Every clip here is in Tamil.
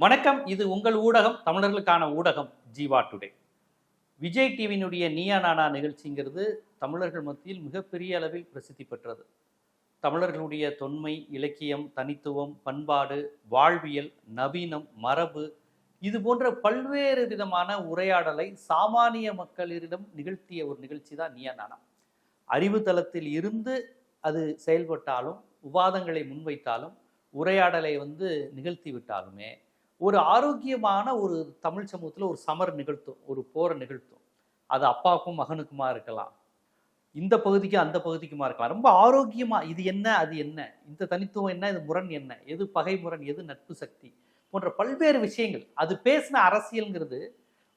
வணக்கம். இது உங்கள் ஊடகம் தமிழர்களுக்கான ஊடகம் ஜீவா டுடே. விஜய் டிவியினுடைய நீயா நானா நிகழ்ச்சிங்கிறது தமிழர்கள் மத்தியில் மிகப்பெரிய அளவில் பிரசித்தி பெற்றது. தமிழர்களுடைய தொன்மை இலக்கியம் தனித்துவம் பண்பாடு வாழ்வியல் நவீனம் மரபு இது போன்ற பல்வேறு விதமான உரையாடலை சாமானிய மக்களிடம் நிகழ்த்திய ஒரு நிகழ்ச்சி தான் நீயா நானா. அறிவு தளத்தில் இருந்து அது செயல்பட்டாலும் விவாதங்களை முன்வைத்தாலும் உரையாடலை வந்து நிகழ்த்தி விட்டாலுமே ஒரு ஆரோக்கியமான ஒரு தமிழ் சமூகத்தில் ஒரு சமர் நிகழ்த்தும் ஒரு போரை நிகழ்த்தும். அது அப்பாவுக்கும் மகனுக்குமா இருக்கலாம். இந்த பகுதிக்கும் அந்த பகுதிக்குமா இருக்கலாம். ரொம்ப ஆரோக்கியமாக இது என்ன அது என்ன? இந்த தனித்துவம் என்ன இது முரண் என்ன? எது பகை முரண் எது நட்பு சக்தி? போன்ற பல்வேறு விஷயங்கள். அது பேசின அரசியல்ங்கிறது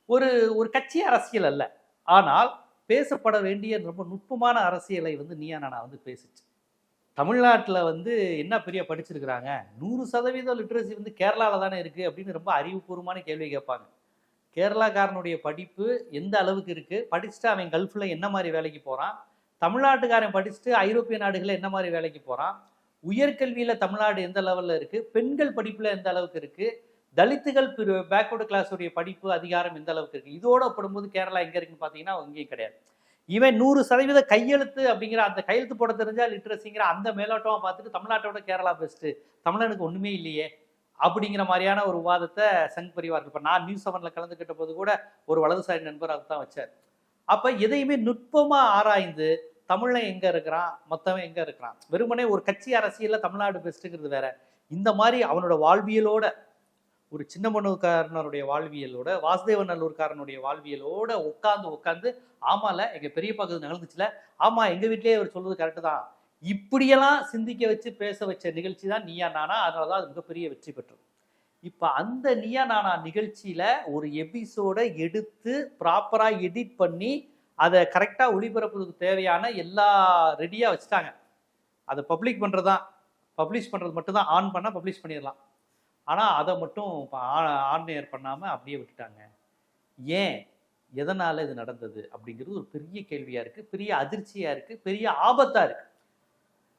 ஒரு ஒரு கட்சி அரசியல் அல்ல. ஆனால் பேசப்பட வேண்டிய ரொம்ப நுட்பமான அரசியலை வந்து நீயா நானா வந்து பேசிச்சு. தமிழ்நாட்டில் வந்து என்ன பெரிய படிச்சிருக்கிறாங்க? நூறு சதவீதம் லிட்ரஸி வந்து கேரளாவில் தானே இருக்குது அப்படின்னு ரொம்ப அறிவுபூர்வமான கேள்வி கேட்பாங்க. கேரளாக்காரனுடைய படிப்பு எந்த அளவுக்கு இருக்குது படிச்சுட்டு அவன் கல்ஃபில் என்ன மாதிரி வேலைக்கு போகிறான் தமிழ்நாட்டுக்காரன் படிச்சுட்டு ஐரோப்பிய நாடுகளில் என்ன மாதிரி வேலைக்கு போகிறான் உயர்கல்வியில் தமிழ்நாடு எந்த லெவலில் இருக்குது பெண்கள் படிப்பில் எந்த அளவுக்கு இருக்குது தலித்துகள் பேக்வர்டு கிளாஸுடைய படிப்பு அதிகாரம் எந்த அளவுக்கு இருக்குது இதோட ஒப்பிடும்போது கேரளா எங்கே இருக்குன்னு பார்த்தீங்கன்னா அங்கேயும் கிடையாது. இவன் நூறு சதவீத கையெழுத்து அப்படிங்கிற அந்த கையெழுத்து போட தெரிஞ்சா லிட்ரஸிங்கிற அந்த மேலோட்டமாக பார்த்துட்டு தமிழ்நாட்டோட கேரளா பெஸ்ட்டு தமிழனுக்கு ஒன்றுமே இல்லையே அப்படிங்கிற மாதிரியான ஒரு விவாதத்தை சங் பரிவார் இப்போ நான் நியூஸ் செவனில் கலந்துக்கிட்ட போது கூட ஒரு வலதுசாரி நண்பர் அதுதான் வச்சார். அப்போ எதையுமே நுட்பமாக ஆராய்ந்து தமிழன் எங்கே இருக்கிறான் மொத்தவன் எங்கே இருக்கிறான்? வெறுமனே ஒரு கட்சி அரசியலில் தமிழ்நாடு பெஸ்ட்டுங்கிறது வேற. இந்த மாதிரி அவனோட வாழ்வியலோட ஒரு சின்னமனூர்காரனுடைய வாழ்வியலோட வாசுதேவ நல்லூர்காரனுடைய வாழ்வியலோட உட்காந்து உட்காந்து ஆமால எங்க பெரிய பகுதி நிகழ்ந்துச்சுல ஆமா எங்க வீட்லயே அவர் சொல்றது கரெக்டு தான். இப்படியெல்லாம் சிந்திக்க வச்சு பேச வச்ச நிகழ்ச்சி தான் நீயா நானா அதனாலதான் அது மிகப்பெரிய வெற்றி பெற்றது. இப்போ அந்த நீயா நானா நிகழ்ச்சியில ஒரு எபிசோட எடுத்து ப்ராப்பரா எடிட் பண்ணி அதை கரெக்டாக ஒளிபரப்புறதுக்கு தேவையான எல்லா ரெடியாக வச்சுட்டாங்க. அதை பப்ளிக் பண்றதுதான். பப்ளிஷ் பண்ணுறது மட்டும் தான் ஆன் பண்ணால் பப்ளிஷ் பண்ணிடலாம். ஆனால் அதை மட்டும் ஆன்லையர் பண்ணாமல் அப்படியே விட்டுட்டாங்க. ஏன்? எதனால் இது நடந்தது? அப்படிங்கிறது ஒரு பெரிய கேள்வியாக இருக்குது பெரிய அதிர்ச்சியாக இருக்குது பெரிய ஆபத்தாக இருக்குது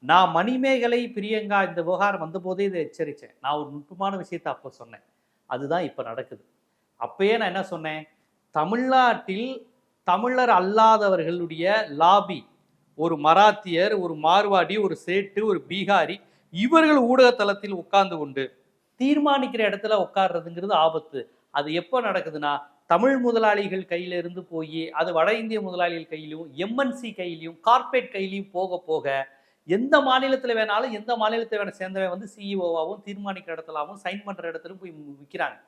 நான் மணிமேகலை பிரியங்கா இந்த விவகாரம் வந்தபோதே இதை எச்சரித்தேன் நான் ஒரு நுட்பமான விஷயத்தை அப்போ சொன்னேன். அதுதான் இப்போ நடக்குது. அப்பயே நான் என்ன சொன்னேன்? தமிழ்நாட்டில் தமிழர் அல்லாதவர்களுடைய லாபி ஒரு மராத்தியர் ஒரு மார்வாடி ஒரு சேட்டு ஒரு பீகாரி இவர்கள் ஊடகத்தளத்தில் உட்கார்ந்து கொண்டு தீர்மானிக்கிற இடத்துல உட்கார்றதுங்கிறது ஆபத்து. அது எப்போ நடக்குதுன்னா தமிழ் முதலாளிகள் கையில இருந்து போய் அது வட இந்திய முதலாளிகள் கையிலையும் எம்என்சி கையிலையும் கார்பரேட் கையிலையும் போக போக எந்த மாநிலத்தில் வேணாலும் எந்த மாநிலத்தை வேணால் சேர்ந்தவன் வந்து சிஇஓவாகவும் தீர்மானிக்கிற இடத்துலாவும் சைன் பண்ற இடத்துல போய் விற்கிறாங்க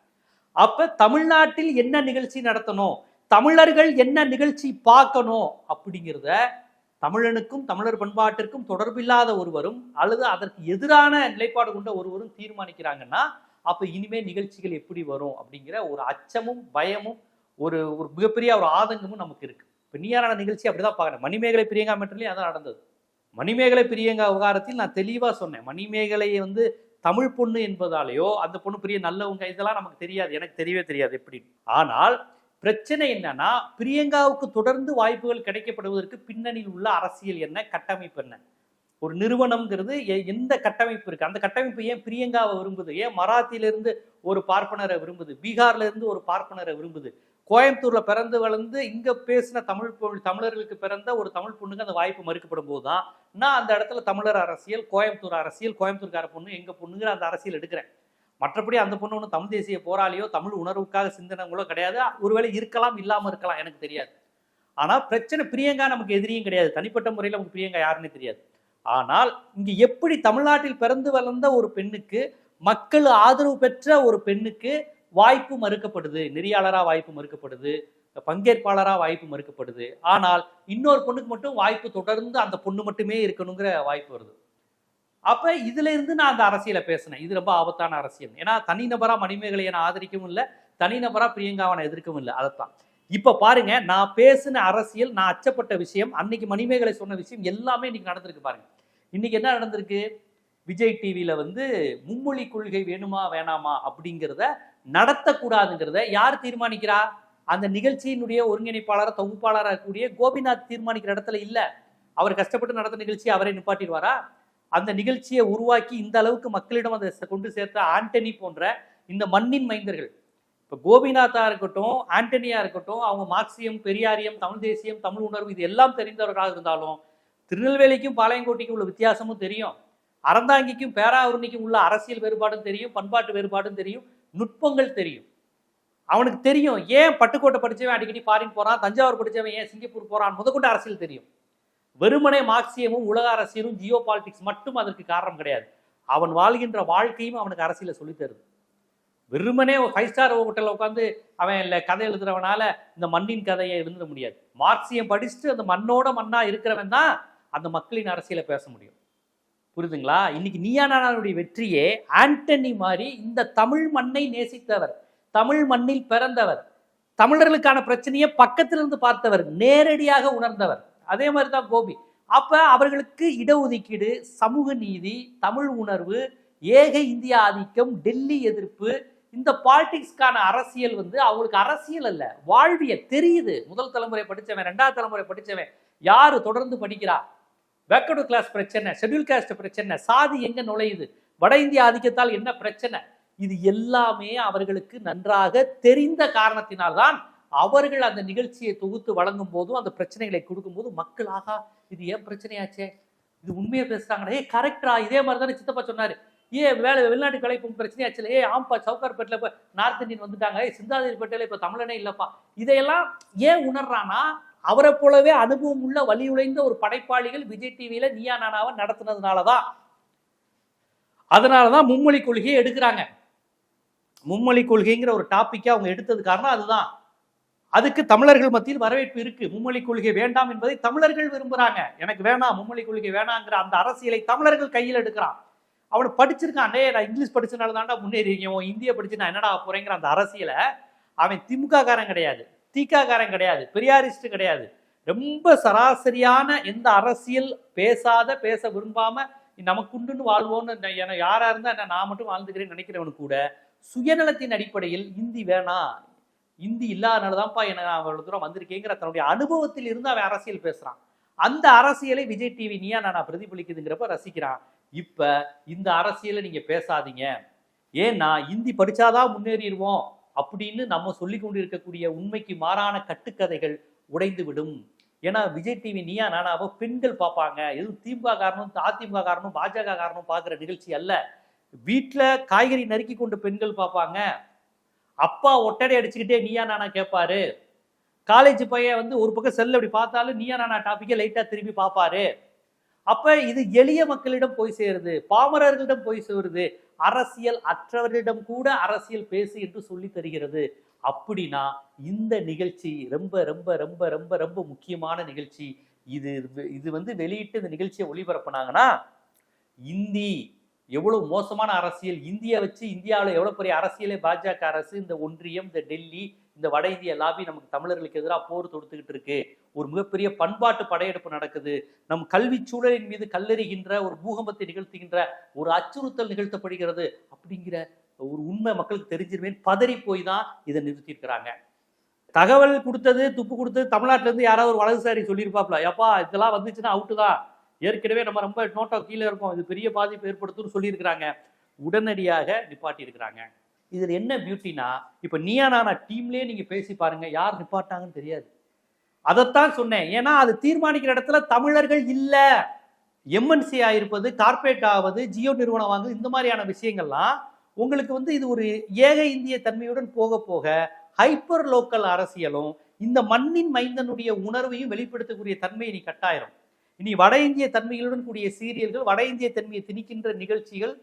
அப்ப தமிழ்நாட்டில் என்ன நிகழ்ச்சி நடத்தணும்? தமிழர்கள் என்ன நிகழ்ச்சி பார்க்கணும்? அப்படிங்கிறத தமிழனுக்கும் தமிழர் பண்பாட்டிற்கும் தொடர்பில்லாத ஒருவரும் அல்லது அதற்கு எதிரான நிலைப்பாடு கொண்ட ஒருவரும் தீர்மானிக்கிறாங்கன்னா அப்போ இனிமே நிகழ்ச்சிகள் எப்படி வரும் அப்படிங்கிற ஒரு அச்சமும் பயமும் ஒரு ஒரு மிகப்பெரிய ஒரு ஆதங்கமும் நமக்கு இருக்கு. இப்போ நீயாரான நிகழ்ச்சி அப்படிதான் பார்க்குறேன். மணிமேகலை பிரியங்கா மெட்ரலையும் அதான் நடந்தது. மணிமேகலை பிரியங்கா விவகாரத்தில் நான் தெளிவாக சொன்னேன். மணிமேகலையை வந்து தமிழ் பொண்ணு என்பதாலேயோ அந்த பொண்ணு பெரிய நல்லவங்க இதெல்லாம் நமக்கு தெரியாது. எனக்கு தெரியவே தெரியாது எப்படி ஆனால் பிரச்சனை என்னன்னா பிரியங்காவுக்கு தொடர்ந்து வாய்ப்புகள் கிடைக்கப்படுவதற்கு பின்னணியில் உள்ள அரசியல் என்ன? கட்டமைப்பு என்ன? ஒரு நிறுவனம்ங்கிறது எந்த கட்டமைப்பு இருக்கு? அந்த கட்டமைப்பு ஏன் பிரியங்காவை விரும்புது? ஏன் மராத்தியிலிருந்து ஒரு பார்ப்பனரை விரும்புது? பீகார்ல இருந்து ஒரு பார்ப்பனரை விரும்புது? கோயம்புத்தூர்ல பிறந்து வளர்ந்து இங்க பேசின தமிழ் தமிழர்களுக்கு பிறந்த ஒரு தமிழ் பொண்ணுக்கு அந்த வாய்ப்பு மறுக்கப்படும் போதுதான் நான் அந்த இடத்துல தமிழர் அரசியல் கோயம்புத்தூர் அரசியல் கோயம்புத்தூர்கார பொண்ணு எங்க பொண்ணுங்கிற அந்த அரசியல் எடுக்கிறேன். மற்றபடி அந்த பொண்ணு ஒன்று தமிழ் தேசிய போராளியோ தமிழ் உணர்வுக்காக சிந்தனங்களோ கிடையாது. ஒருவேளை இருக்கலாம் இல்லாமல் இருக்கலாம் எனக்கு தெரியாது. ஆனால் பிரச்சனை பிரியங்கா நமக்கு எதிரியும் கிடையாது. தனிப்பட்ட முறையில் நமக்கு பிரியங்கா யாருன்னு தெரியாது. ஆனால் இங்கே எப்படி தமிழ்நாட்டில் பிறந்து வளர்ந்த ஒரு பெண்ணுக்கு மக்கள் ஆதரவு பெற்ற ஒரு பெண்ணுக்கு வாய்ப்பு மறுக்கப்படுது? நெறியாளராக வாய்ப்பு மறுக்கப்படுது? பங்கேற்பாளராக வாய்ப்பு மறுக்கப்படுது? ஆனால் இன்னொரு பொண்ணுக்கு மட்டும் வாய்ப்பு தொடர்ந்து அந்த பொண்ணு மட்டுமே இருக்கணுங்கிற வாய்ப்பு வருது. அப்ப இதுல இருந்து நான் அந்த அரசியலை பேசினேன். இது ரொம்ப ஆபத்தான அரசியல். ஏன்னா தனிநபரா மணிமேகலையை நான் ஆதரிக்கவும் இல்லை தனிநபரா பிரியங்காவை நான் எதிர்க்கவும் இல்லை. அதைத்தான். இப்ப பாருங்க நான் பேசின அரசியல் நான் அச்சப்பட்ட விஷயம் அன்னைக்கு மணிமேகலை சொன்ன விஷயம் எல்லாமே இன்னைக்கு நடந்திருக்கு பாருங்க. இன்னைக்கு என்ன நடந்திருக்கு? விஜய் டிவியில வந்து மும்மொழி கொள்கை வேணுமா வேணாமா அப்படிங்கிறத நடத்தக்கூடாதுங்கிறத யார் தீர்மானிக்கிறா? அந்த நிகழ்ச்சியினுடைய ஒருங்கிணைப்பாளராக தொகுப்பாளராக கூடிய கோபிநாத் தீர்மானிக்கிற இடத்துல இல்ல. அவர் கஷ்டப்பட்டு நடத்த நிகழ்ச்சி அவரை நிப்பாட்டிடுவாரா? அந்த நிகழ்ச்சியை உருவாக்கி இந்த அளவுக்கு மக்களிடம் அதை கொண்டு சேர்த்த ஆண்டனி போன்ற இந்த மண்ணின் மைந்தர்கள். இப்போ கோபிநாத்தா இருக்கட்டும் ஆண்டனியா இருக்கட்டும் அவங்க மார்க்சியம் பெரியாரியம் தமிழ் தேசியம் தமிழ் உணர்வு இது எல்லாம் தெரிந்தவர்களாக இருந்தாலும் திருநெல்வேலிக்கும் பாளையங்கோட்டைக்கும் உள்ள வித்தியாசமும் தெரியும். அறந்தாங்கிக்கும் பேராவூர்ணிக்கும் உள்ள அரசியல் வேறுபாடும் தெரியும் பண்பாட்டு வேறுபாடும் தெரியும் நுட்பங்கள் தெரியும். அவனுக்கு தெரியும் ஏன் பட்டுக்கோட்டை படிச்சவன் அடிக்கடி ஃபாரின் போகிறான் தஞ்சாவூர் படிச்சவன் ஏன் சிங்கப்பூர் போகிறான் முதற்கொண்டு அரசியல் தெரியும். வெறுமனே மார்க்சியமும் உலக அரசியலும் ஜியோ பாலிடிக்ஸ் மட்டும் அதற்கு காரணம் கிடையாது. அவன் வாழ்கின்ற வாழ்க்கையும் அவனுக்கு அரசியலை சொல்லித் தருது. வெறுமனே ஃபைவ் ஸ்டார் ஹோட்டலில் உட்காந்து அவன் இல்லை கதை எழுதுறவனால இந்த மண்ணின் கதையை எழுத முடியாது. மார்க்சியம் படிச்சுட்டு அந்த மண்ணோட மண்ணா இருக்கிறவன் தான் அந்த மக்களின் அரசியலை பேச முடியும். புரியுதுங்களா? இன்னைக்கு நீயானானுடைய வெற்றியே ஆண்டனி மாதிரி இந்த தமிழ் மண்ணை நேசித்தவர் தமிழ் மண்ணில் பிறந்தவர் தமிழர்களுக்கான பிரச்சனையை பக்கத்திலிருந்து பார்த்தவர் நேரடியாக உணர்ந்தவர். அதே மாதிரி தான் கோபி. அப்போ அவர்களுக்கு இடஒதுக்கீடு சமூக நீதி தமிழ் உணர்வு ஏக இந்திய ஆதிக்கம் டெல்லி எதிர்ப்பு இந்த பாலிடிக்ஸ்க்கான அரசியல் வந்து அவங்களுக்கு அரசியல் அல்ல வாழ்வியல் தெரியுது. முதல் தலைமுறை படிச்சவன் ரெண்டாவது தலைமுறை படிச்சவன் யாரு தொடர்ந்து படிக்கிறா? பேக்வர்டு கிளாஸ் பிரச்சனை ஷெட்யூல் காஸ்ட் பிரச்சனை சாதி எங்க நுழையுது? வட இந்திய ஆதிக்கத்தால் என்ன பிரச்சனை? இது எல்லாமே அவர்களுக்கு நன்றாக தெரிந்த காரணத்தினால்தான் அவர்கள் அந்த நிகழ்ச்சியை தொகுத்து வழங்கும் போதும் அந்த பிரச்சனைகளை கொடுக்கும்போது மக்கள் ஆகா இது ஏன் பிரச்சனையாச்சே? இது உண்மையை பேசுறாங்களே? ஏ கரெக்டா இதே மாதிரி தானே சித்தப்பா சொன்னாரு. ஏ வேலை வெளிநாட்டு கலைப்பும் பிரச்சனையாச்சுல? ஏ ஆம்பா சவுகார்பேட்டில் இப்போ நார்த் இந்தியன் வந்துட்டாங்க. ஏ சிந்தாதிரிப்பேட்டையில் இப்போ தமிழனே இல்லப்பா. இதையெல்லாம் ஏன் உணர்றானா அவரை போலவே அனுபவம் உள்ள வலி உழைந்த ஒரு படைப்பாளிகள் விஜய் டிவியில நீயா நானாவை நடத்தினதுனால தான் அதனால தான் மும்மொழி கொள்கையை எடுக்கிறாங்க. மும்மொழி கொள்கைங்கிற ஒரு டாப்பிக்கை அவங்க எடுத்தது காரணம் அதுதான். அதுக்கு தமிழர்கள் மத்தியில் வரவேற்பு இருக்கு. மும்மொழி கொள்கை வேண்டாம் என்பதை தமிழர்கள் விரும்புறாங்க. எனக்கு வேணாம் மும்மொழி கொள்கை வேணாங்கிற அந்த அரசியலை தமிழர்கள் கையில் எடுக்கிறான். அவனை படிச்சிருக்கான். டே நான் இங்கிலீஷ் படிச்சனால தாண்டா முன்னேறிங்க இந்திய படிச்சு நான் என்னடா போறேங்கிற அந்த அரசியலை அவன் திமுக காரன் கிடையாது. திக கிடையாது. பெரியாரிஸ்ட் கிடையாது. ரொம்ப சராசரியான எந்த அரசியல் பேசாத பேச விரும்பாம நமக்குண்டுன்னு வாழ்வோன்னு என்ன என யாரா இருந்தா என்ன நான் மட்டும் வாழ்ந்துக்கிறேன்னு நினைக்கிறவனு கூட சுயநலத்தின் அடிப்படையில் இந்தி வேணாம். இந்தி இல்லாதனாலதான்ப்பா என்ன அவ்வளோ தூரம் வந்திருக்கேங்கிற தன்னுடைய அனுபவத்தில் இருந்து அவன் அரசியல் பேசுகிறான் அந்த அரசியலை விஜய் டிவி நீயா நான் பிரதிபலிக்குதுங்கிறப்ப ரசிக்கிறான். இப்போ இந்த அரசியலை நீங்கள் பேசாதீங்க. ஏன்னா இந்தி படிச்சாதான் முன்னேறிடுவோம் அப்படின்னு நம்ம சொல்லி கொண்டு இருக்கக்கூடிய உண்மைக்கு மாறான கட்டுக்கதைகள் உடைந்து விடும் ஏன்னா விஜய் டிவி நீயா நானாவோ பெண்கள் பார்ப்பாங்க. எதுவும் திமுக காரணம் அதிமுக காரணம் பாஜக காரணம் பார்க்குற நிகழ்ச்சி அல்ல. வீட்டில் காய்கறி நறுக்கி கொண்டு பெண்கள் பார்ப்பாங்க. அப்பா ஒட்டடை அடிச்சுக்கிட்டே நீயா நானா கேட்பாரு காலேஜ் பையன் வந்து ஒரு பக்கம் செல்ல அப்படி பார்த்தாலும் நீயா நானா டாப்பிக்கை லைட்டாக திரும்பி பார்ப்பாரு. அப்போ இது எளிய மக்களிடம் போய் சேருது பாமரர்களிடம் போய் சேருது அரசியல் அற்றவர்களிடம் கூட அரசியல் பேசு என்று சொல்லி தருகிறது. அப்படின்னா இந்த நிகழ்ச்சி ரொம்ப ரொம்ப ரொம்ப ரொம்ப ரொம்ப முக்கியமான நிகழ்ச்சி. இது இது வந்து வெளியிட்டு இந்த நிகழ்ச்சியை ஒளிபரப்புனாங்கன்னா இந்தி எவ்வளவு மோசமான அரசியல் இந்தியா வச்சு இந்தியாவில் எவ்வளோ பெரிய அரசியலே பாஜக அரசு இந்த ஒன்றியம் இந்த டெல்லி இந்த வட இந்திய லாபி நமக்கு தமிழர்களுக்கு எதிராக போர் தொடுத்துக்கிட்டு இருக்கு. ஒரு மிகப்பெரிய பண்பாட்டு படையெடுப்பு நடக்குது. நம் கல்வி சூழலின் மீது கல்லெறிகின்ற ஒரு பூகம்பத்தை நிகழ்த்துகின்ற ஒரு அச்சுறுத்தல் நிகழ்த்தப்படுகிறது அப்படிங்கிற ஒரு உண்மை மக்களுக்கு தெரிஞ்சிருவேன். பதறி போய் தான் இதை நிறுத்தியிருக்கிறாங்க. தகவல் கொடுத்தது துப்பு கொடுத்தது தமிழ்நாட்டிலேருந்து யாராவது ஒரு வலதுசாரி சொல்லியிருப்பாப்ல. எப்பா இதெல்லாம் வந்துச்சுன்னா அவுட்டு தான். ஏற்கனவே நம்ம ரொம்ப நோட்டோ கீழே இருக்கோம். இது பெரிய பாதிப்பு ஏற்படுத்தும்னு சொல்லியிருக்கிறாங்க. உடனடியாக நிப்பாட்டி இருக்கிறாங்க. இதில் என்ன பியூட்டினா இப்போ நீயா நானா டீம்லேயே நீங்கள் பேசி பாருங்க யார் நிப்பாட்டாங்கன்னு தெரியாது. அதைத்தான் சொன்னேன். ஏன்னா அது தீர்மானிக்கிற இடத்துல தமிழர்கள் இல்லை. எம்என்சி ஆயிருப்பது கார்பரேட் ஆவது ஜியோ நிறுவனம் வாங்குது இந்த மாதிரியான விஷயங்கள்லாம் உங்களுக்கு வந்து இது ஒரு ஏக இந்திய தன்மையுடன் போக போக ஹைப்பர் லோக்கல் அரசியலும் இந்த மண்ணின் மைந்தனுடைய உணர்வையும் வெளிப்படுத்தக்கூடிய தன்மையை நீ கட்டாயிரும். இனி வட இந்திய தன்மைகளுடன் கூடிய சீரியல்கள் வட இந்திய தன்மையை திணிக்கின்ற நிகழ்ச்சிகள்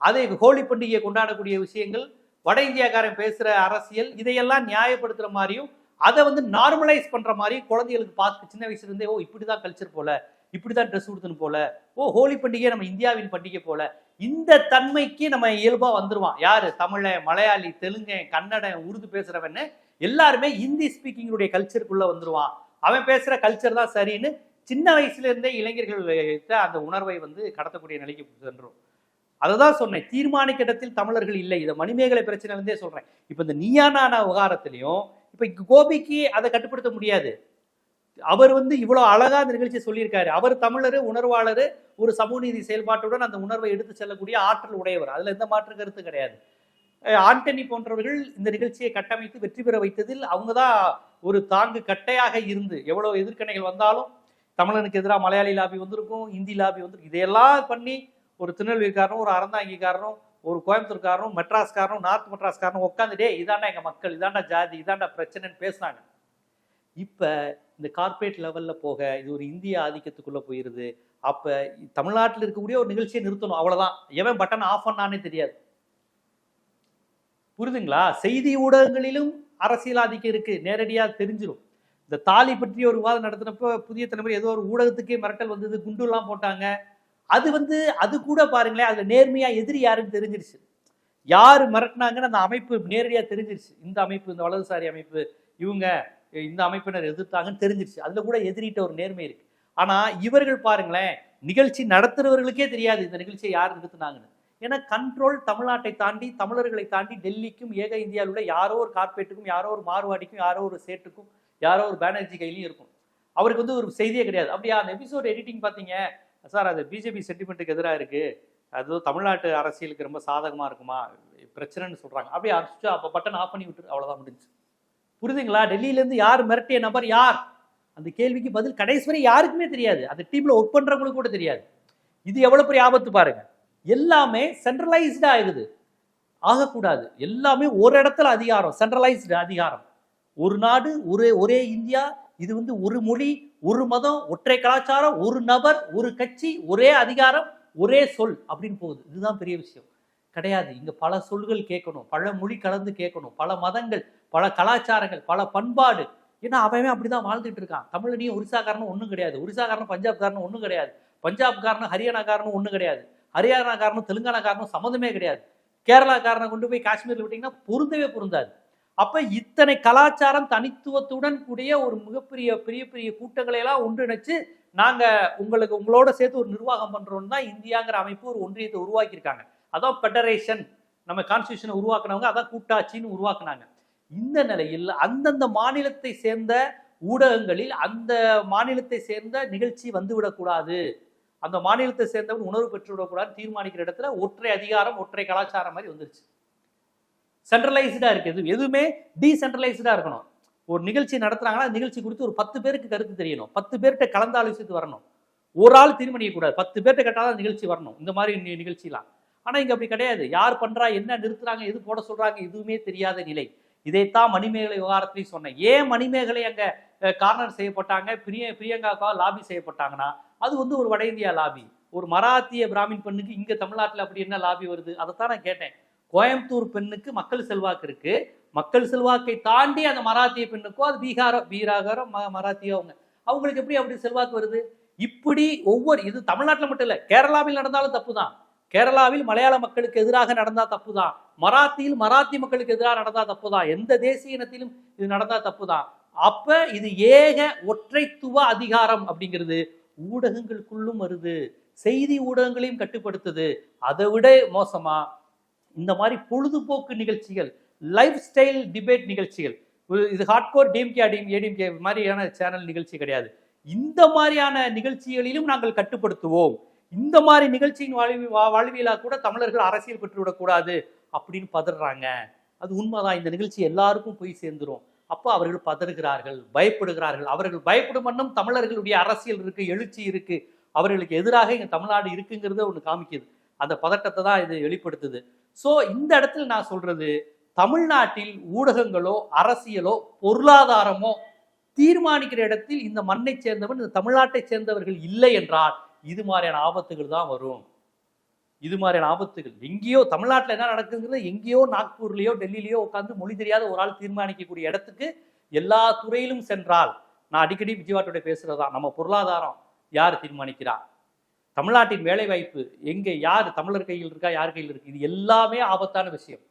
அதை ஹோலி பண்டிகையை கொண்டாடக்கூடிய விஷயங்கள் வட இந்தியாக்காரன் பேசுகிற அரசியல் இதையெல்லாம் நியாயப்படுத்துகிற மாதிரியும் அதை வந்து நார்மலைஸ் பண்ணுற மாதிரி குழந்தைகளுக்கு பார்த்து சின்ன வயசுலேருந்தே ஓ இப்படி தான் கல்ச்சர் போல இப்படிதான் ட்ரெஸ் உடுத்தணும் போல ஓ ஹோலி பண்டிகை நம்ம இந்தியாவின் பண்டிகை போல. இந்த தன்மைக்கு நம்ம இயல்பாக வந்துருவான். யார்? தமிழன் மலையாளி தெலுங்கன் கன்னடன் உருது பேசுகிறவன்னு எல்லாருமே ஹிந்தி ஸ்பீக்கிங்குடைய கல்ச்சருக்குள்ளே வந்துருவான். அவன் பேசுகிற கல்ச்சர் தான் சரின்னு சின்ன வயசுலேருந்தே இளைஞர்கள் அந்த உணர்வை வந்து கடத்தக்கூடிய நிலைக்கு சென்றோம். அதை தான் சொன்னேன் தீர்மானிக்க இடத்தில் தமிழர்கள் இல்லை. இதை மணிமேகலை பிரச்சனைலேருந்தே சொல்கிறேன் இப்போ இந்த நீயானான விவகாரத்திலையும் இப்போ கோபிக்கு அதை கட்டுப்படுத்த முடியாது. அவர் வந்து இவ்வளோ அழகாக அந்த நிகழ்ச்சியை சொல்லியிருக்காரு. அவர் தமிழர் உணர்வாளர் ஒரு சமூக நீதி செயல்பாட்டுடன் அந்த உணர்வை எடுத்து செல்லக்கூடிய ஆற்றல் உடையவர். அதில் எந்த மாற்று கருத்து கிடையாது. ஆண்டனி போன்றவர்கள் இந்த நிகழ்ச்சியை கட்டமைத்து வெற்றி பெற வைத்ததில் அவங்க தான் ஒரு தாங்கு கட்டையாக இருந்து எவ்வளோ எதிர்க்கணைகள் வந்தாலும் தமிழனுக்கு எதிராக மலையாளி லாபி வந்திருக்கும் இந்தி லாபி வந்திருக்கும். இதையெல்லாம் பண்ணி ஒரு திருநெல்வேலிக்காரனும் ஒரு அறந்தாங்கிக்காரனும் ஒரு கோயம்புத்தூர்காரனும் மெட்ராஸ்காரனும் நார்த் மெட்ராஸ்காரனும் உட்காந்துட்டே இதாண்டா எங்கள் மக்கள் இதாண்டா ஜாதி இதாண்டா பிரச்சனைன்னு பேசுனாங்க. இப்போ இந்த கார்ப்பரேட் லெவலில் போக இது ஒரு இந்திய ஆதிக்கத்துக்குள்ளே போயிடுது அப்போ தமிழ்நாட்டில் இருக்கக்கூடிய ஒரு நிகழ்ச்சியை நிறுத்தணும் அவ்வளோதான் எவன் பட்டன் ஆஃப் பண்ணானே தெரியாது. புரிதுங்களா செய்தி ஊடகங்களிலும் அரசியல் ஆதிக்கம் இருக்குது நேரடியாக தெரிஞ்சிடும் இந்த தாலி பற்றி ஒரு விவாதம் நடத்தினப்போ புதிய தலைமுறை ஏதோ ஒரு ஊடகத்துக்கே மிரட்டல் வந்தது குண்டுலாம் போட்டாங்க. அது வந்து அது கூட பாருங்களேன் அதில் நேர்மையாக எதிரி யாருன்னு தெரிஞ்சிருச்சு. யார் மிரட்டினாங்கன்னு அந்த அமைப்பு நேரடியாக தெரிஞ்சிருச்சு. இந்த அமைப்பு இந்த வலதுசாரி அமைப்பு இவங்க இந்த அமைப்பினர் எதிர்த்தாங்கன்னு தெரிஞ்சிருச்சு. அதில் கூட எதிரிட்ட ஒரு நேர்மை இருக்கு. ஆனால் இவர்கள் பாருங்களேன் நிகழ்ச்சி நடத்துறவர்களுக்கே தெரியாது இந்த நிகழ்ச்சியை யார் நிறுத்தினாங்கன்னு. ஏன்னா கண்ட்ரோல் தமிழ்நாட்டை தாண்டி தமிழர்களை தாண்டி டெல்லிக்கும் ஏக இந்தியாவில் உள்ள யாரோ ஒரு கார்பரேட்டுக்கும் யாரோ ஒரு மார்வாடிக்கும் யாரோ ஒரு சேட்டுக்கும் யாரோ ஒரு பேனர்ஜி கையிலையும் இருக்கும். அவருக்கு வந்து ஒரு செய்தியே கிடையாது. அப்படியா அந்த எபிசோட் எடிட்டிங் பார்த்தீங்க? சார் அது பிஜேபி சென்டிமெண்ட்டுக்கு எதிராக இருக்குது அது தமிழ்நாட்டு அரசியலுக்கு ரொம்ப சாதகமாக இருக்குமா? பிரச்சனைன்னு சொல்கிறாங்க அப்படியே அரைச்சிட்டு அப்போ பட்டன் ஆஃப் பண்ணி விட்டு அவ்வளோதான் முடிஞ்சு. புரியுதுங்களா? டெல்லியிலேருந்து யார் மிரட்டிய நபர் யார்? அந்த கேள்விக்கு பதில் கடைசி வரை யாருக்குமே தெரியாது. அந்த டீமில் ஒர்க் பண்ணுறவங்களுக்கு கூட தெரியாது. இது எவ்வளோ பெரிய ஆபத்து பாருங்க. எல்லாமே சென்ட்ரலைஸ்டாக ஆகுது. ஆகக்கூடாது. எல்லாமே ஒரு இடத்துல அதிகாரம் சென்ட்ரலைஸ்டு அதிகாரம். ஒரு நாடு ஒரே ஒரே இந்தியா இது வந்து ஒரு மொழி ஒரு மதம் ஒற்றை கலாச்சாரம் ஒரு நபர் ஒரு கட்சி ஒரே அதிகாரம் ஒரே சொல் அப்படின்னு போகுது. இதுதான் பெரிய விஷயம். கிடையாது. இங்கே பல சொல்கள் கேட்கணும். பல மொழி கலந்து கேட்கணும். பல மதங்கள் பல கலாச்சாரங்கள் பல பண்பாடு. ஏன்னா அவன் அப்படிதான் வாழ்ந்துட்டு இருக்கான். தமிழனையும் ஒரிசாக்காரனும் ஒன்றும் கிடையாது. ஒரிசாக்காரனும் பஞ்சாப்காரனும் ஒன்றும் கிடையாது. பஞ்சாப்காரனும் ஹரியானாக்காரனும் ஒன்றும் கிடையாது. ஹரியானாக்காரனும் தெலுங்கானாக்காரனும் சம்மந்தமே கிடையாது. கேரளாக்காரனை கொண்டு போய் காஷ்மீரில் விட்டிங்கன்னா பொருந்தவே பொருந்தாது. அப்போ இத்தனை கலாச்சாரம் தனித்துவத்துடன் கூடிய ஒரு மிகப்பெரிய பெரிய பெரிய கூட்டங்களை எல்லாம் ஒன்றிணைச்சு நாங்கள் உங்களுக்கு உங்களோட சேர்த்து ஒரு நிர்வாகம் பண்றோம்னு தான் இந்தியாங்கிற அமைப்பு ஒரு ஒன்றியத்தை உருவாக்கியிருக்காங்க. அதான் ஃபெடரேஷன் நம்ம கான்ஸ்டியூஷனை உருவாக்குனவங்க அதான் கூட்டாட்சின்னு உருவாக்குனாங்க. இந்த நிலையில் அந்தந்த மாநிலத்தை சேர்ந்த ஊடகங்களில் அந்த மாநிலத்தை சேர்ந்த நிகழ்ச்சி வந்துவிடக்கூடாது. அந்த மாநிலத்தை சேர்ந்தவன் உணர்வு பெற்று விடக்கூடாது தீர்மானிக்கிற இடத்துல ஒற்றை அதிகாரம் ஒற்றை கலாச்சாரம் மாதிரி வந்துருச்சு. சென்ட்ரலைஸ்டா இருக்கு. எது எதுவுமே டீசென்ட்ரலைஸ்டா இருக்கணும். ஒரு நிகழ்ச்சி நடத்துறாங்கன்னா நிகழ்ச்சி குறித்து ஒரு பத்து பேருக்கு கருத்து தெரியணும். பத்து பேர்கிட்ட கலந்து ஆலோசித்து வரணும். ஒரு ஆள் தீர்மானிக்கக்கூடாது. பத்து பேர்கிட்ட கேட்டால் நிகழ்ச்சி வரணும். இந்த மாதிரி நிகழ்ச்சிலாம். ஆனால் இங்கே அப்படி கிடையாது. யார் பண்றா என்ன நிறுத்துறாங்க எது போட சொல்கிறாங்க எதுவுமே தெரியாத நிலை. இதைத்தான் மணிமேகலை விவகாரத்திலையும் சொன்னேன். ஏன் மணிமேகலை அங்கே கார்னர் செய்யப்பட்டாங்க? பிரிய பிரியங்காக்கா லாபி செய்யப்பட்டாங்கன்னா அது வந்து ஒரு வட இந்தியா லாபி. ஒரு மராத்திய பிராமின் பெண்ணுக்கு இங்கே தமிழ்நாட்டில் அப்படி என்ன லாபி வருது? அதைத்தான் நான் கேட்டேன். கோயம்புத்தூர் பெண்ணுக்கு மக்கள் செல்வாக்கு இருக்கு. மக்கள் செல்வாக்கை தாண்டி அந்த மராத்திய பெண்ணுக்கோ அது பீகார பீராகாரோ ம மராத்தியோ அவங்க. அவங்களுக்கு எப்படி அப்படி செல்வாக்கு வருது? இப்படி ஒவ்வொரு இது தமிழ்நாட்டில் மட்டும் இல்லை கேரளாவில் நடந்தாலும் தப்பு தான் கேரளாவில் மலையாள மக்களுக்கு எதிராக நடந்தால் தப்பு தான் மராத்தியில் மராத்தி மக்களுக்கு எதிராக நடந்தால் தப்பு தான் எந்த தேசிய இனத்திலும் இது நடந்தால் தப்பு தான் அப்போ இது ஏக ஒற்றைத்துவ அதிகாரம் அப்படிங்கிறது ஊடகங்களுக்குள்ளும் வருது. செய்தி ஊடகங்களையும் கட்டுப்படுத்துது. அதை விட மோசமாக இந்த மாதிரி பொழுதுபோக்கு நிகழ்ச்சிகள் லைஃப் ஸ்டைல் டிபேட் நிகழ்ச்சிகள். இது ஹார்ட்கோர் டிஎம்கே அடிம் ஏடிஎம்கே மாதிரியான சேனல் நிகழ்ச்சி கிடையாது. இந்த மாதிரியான நிகழ்ச்சிகளிலும் நாங்கள் கட்டுப்படுத்துவோம். இந்த மாதிரி நிகழ்ச்சியின் வாழ்வி வா- வாழ்வியலா கூட தமிழர்கள் அரசியல் பெற்றுவிடக்கூடாது அப்படின்னு பதறாங்க. அது உண்மைதான். இந்த நிகழ்ச்சி எல்லாருக்கும் போய் சேர்ந்துரும். அப்போ அவர்கள் பதறுகிறார்கள் பயப்படுகிறார்கள். அவர்கள் பயப்படும் வண்ணம் தமிழர்களுடைய அரசியல் இருக்கு எழுச்சி இருக்கு. அவர்களுக்கு எதிராக இங்கே தமிழ்நாடு இருக்குங்கிறத ஒன்று காமிக்குது. அந்த பதட்டத்தை தான் இது வெளிப்படுத்துது. ஸோ இந்த இடத்துல நான் சொல்றது தமிழ்நாட்டில் ஊடகங்களோ அரசியலோ பொருளாதாரமோ தீர்மானிக்கிற இடத்தில் இந்த மண்ணை சேர்ந்தவன் இந்த தமிழ்நாட்டை சேர்ந்தவர்கள் இல்லை என்றால் இது மாதிரியான ஆபத்துகள் தான் வரும். இது மாதிரியான ஆபத்துகள். எங்கேயோ தமிழ்நாட்டில் என்ன நடக்குங்கிறது எங்கேயோ நாக்பூர்லேயோ டெல்லியிலேயோ உட்காந்து மொழி தெரியாத ஒரு ஆள் தீர்மானிக்கக்கூடிய இடத்துக்கு எல்லா துறையிலும் சென்றால் நான் அடிக்கடி விஜயவாட்டோட பேசுறதா நம்ம பொருளாதாரம் யார் தீர்மானிக்கிறா? தமிழ்நாட்டின் வேலைவாய்ப்பு எங்கே? யார் தமிழர் கையில் இருக்கா? யார் கையில் இருக்கு? இது எல்லாமே ஆபத்தான விஷயம்.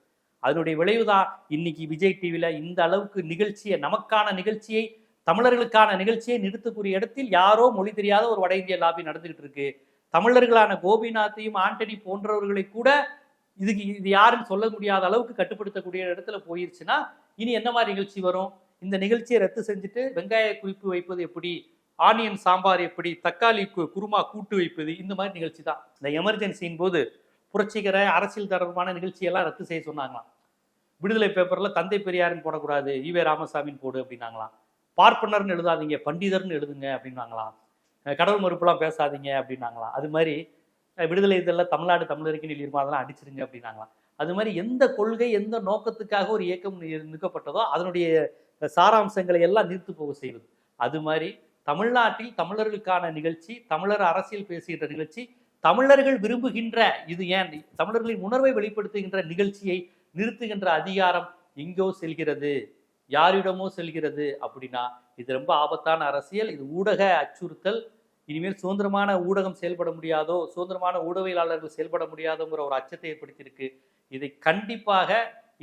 அதனுடைய விளைவு தான் இன்னைக்கு விஜய் டிவியில் இந்த அளவுக்கு நிகழ்ச்சியை நமக்கான நிகழ்ச்சியை தமிழர்களுக்கான நிகழ்ச்சியை நிறுத்தக்கூடிய இடத்தில் யாரோ மொழி தெரியாத ஒரு வட இந்திய லாபி நடந்துகிட்டு இருக்கு. தமிழர்களான கோபிநாத்தையும் ஆண்டனி போன்றவர்களை கூட இதுக்கு இது யாருன்னு சொல்ல முடியாத அளவுக்கு கட்டுப்படுத்தக்கூடிய இடத்துல போயிருச்சுன்னா இனி என்ன மாதிரி நிகழ்ச்சி வரும்? இந்த நிகழ்ச்சியை ரத்து செஞ்சுட்டு வெங்காய குறிப்பு வைப்பது எப்படி? ஆனியன் சாம்பார் எப்படி தக்காளி கு- குருமா கூட்டு வைப்பது இந்த மாதிரி நிகழ்ச்சி தான். இந்த எமர்ஜென்சியின் போது புரட்சிகர அரசியல் தொடர்பான நிகழ்ச்சியெல்லாம் ரத்து செய்ய சொன்னாங்களாம். விடுதலை பேப்பரில் தந்தை பெரியாருன்னு போடக்கூடாது ஈவே ராமசாமின்னு போடு அப்படின்னாங்களாம். பார்ப்பனர்னு எழுதாதீங்க பண்டிதர்னு எழுதுங்க அப்படின்னாங்களாம். கடவுள் மறுப்புலாம் பேசாதீங்க அப்படின்னாங்களாம். அது மாதிரி விடுதலை இதழில் தமிழ்நாடு தமிழருக்கு எழுதிருமா அதெல்லாம் அடிச்சிருங்க அப்படின்னாங்களாம். அது மாதிரி எந்த கொள்கை எந்த நோக்கத்துக்காக ஒரு இயக்கம் நிற்கப்பட்டதோ அதனுடைய சாராம்சங்களை எல்லாம் நிறுத்து போக செய்வது. அது மாதிரி தமிழ்நாட்டில் தமிழர்களுக்கான நிகழ்ச்சி தமிழர் அரசியல் பேசுகின்ற நிகழ்ச்சி தமிழர்கள் விரும்புகின்ற இது ஏன் தமிழர்களின் உணர்வை வெளிப்படுத்துகின்ற நிகழ்ச்சியை நிறுத்துகின்ற அதிகாரம் எங்கோ செல்கிறது யாரிடமோ செல்கிறது அப்படின்னா இது ரொம்ப ஆபத்தான அரசியல் இது ஊடக அச்சுறுத்தல். இனிமேல் சுதந்திரமான ஊடகம் செயல்பட முடியாதோ சுதந்திரமான ஊடகவியலாளர்கள் செயல்பட முடியாதோங்கிற ஒரு அச்சத்தை ஏற்படுத்தியிருக்கு. இதை கண்டிப்பாக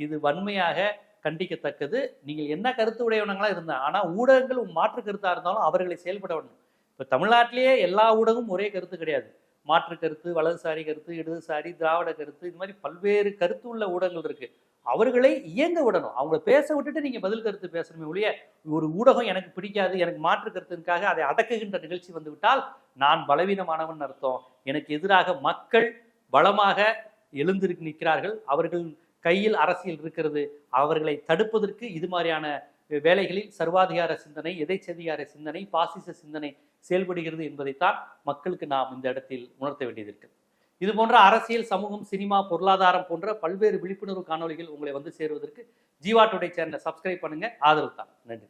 இது வன்மையாக கண்டிக்கத்தக்கது. நீங்கள் என்ன கருத்து உடையவனங்களாக இருந்தால் ஆனால் ஊடகங்கள் மாற்று கருத்தாக இருந்தாலும் அவர்களை செயல்பட வேண்டும். இப்போ தமிழ்நாட்டிலேயே எல்லா ஊடகமும் ஒரே கருத்து கிடையாது. மாற்று கருத்து வலதுசாரி கருத்து இடதுசாரி திராவிட கருத்து இது மாதிரி பல்வேறு கருத்து உள்ள ஊடகங்கள் இருக்குது அவர்களை இயங்க விடணும். அவங்கள பேச விட்டுட்டு நீங்கள் பதில் கருத்து பேசணுமே ஒழிய ஒரு ஊடகம் எனக்கு பிடிக்காது எனக்கு மாற்று கருத்துக்காக அதை அடக்குகின்ற நிகழ்ச்சி வந்துவிட்டால் நான் பலவீனமானவன் அர்த்தம். எனக்கு எதிராக மக்கள் பலமாக எழுந்திருக்கு நிற்கிறார்கள். அவர்கள் கையில் அரசியல் இருக்கிறது அவர்களை தடுப்பதற்கு இது மாதிரியான வேலைகளில் சர்வாதிகார சிந்தனை எதைச்சதிகார சிந்தனை பாசிச சிந்தனை செயல்படுகிறது என்பதைத்தான் மக்களுக்கு நாம் இந்த இடத்தில் உணர்த்த வேண்டியது இருக்கு. இது போன்ற அரசியல் சமூகம் சினிமா பொருளாதாரம் போன்ற பல்வேறு விழிப்புணர்வு காணொளிகள் உங்களை வந்து சேருவதற்கு ஜீவா டுடே சேனலை சப்ஸ்கிரைப் பண்ணுங்க. ஆதரவு தான் நன்றி.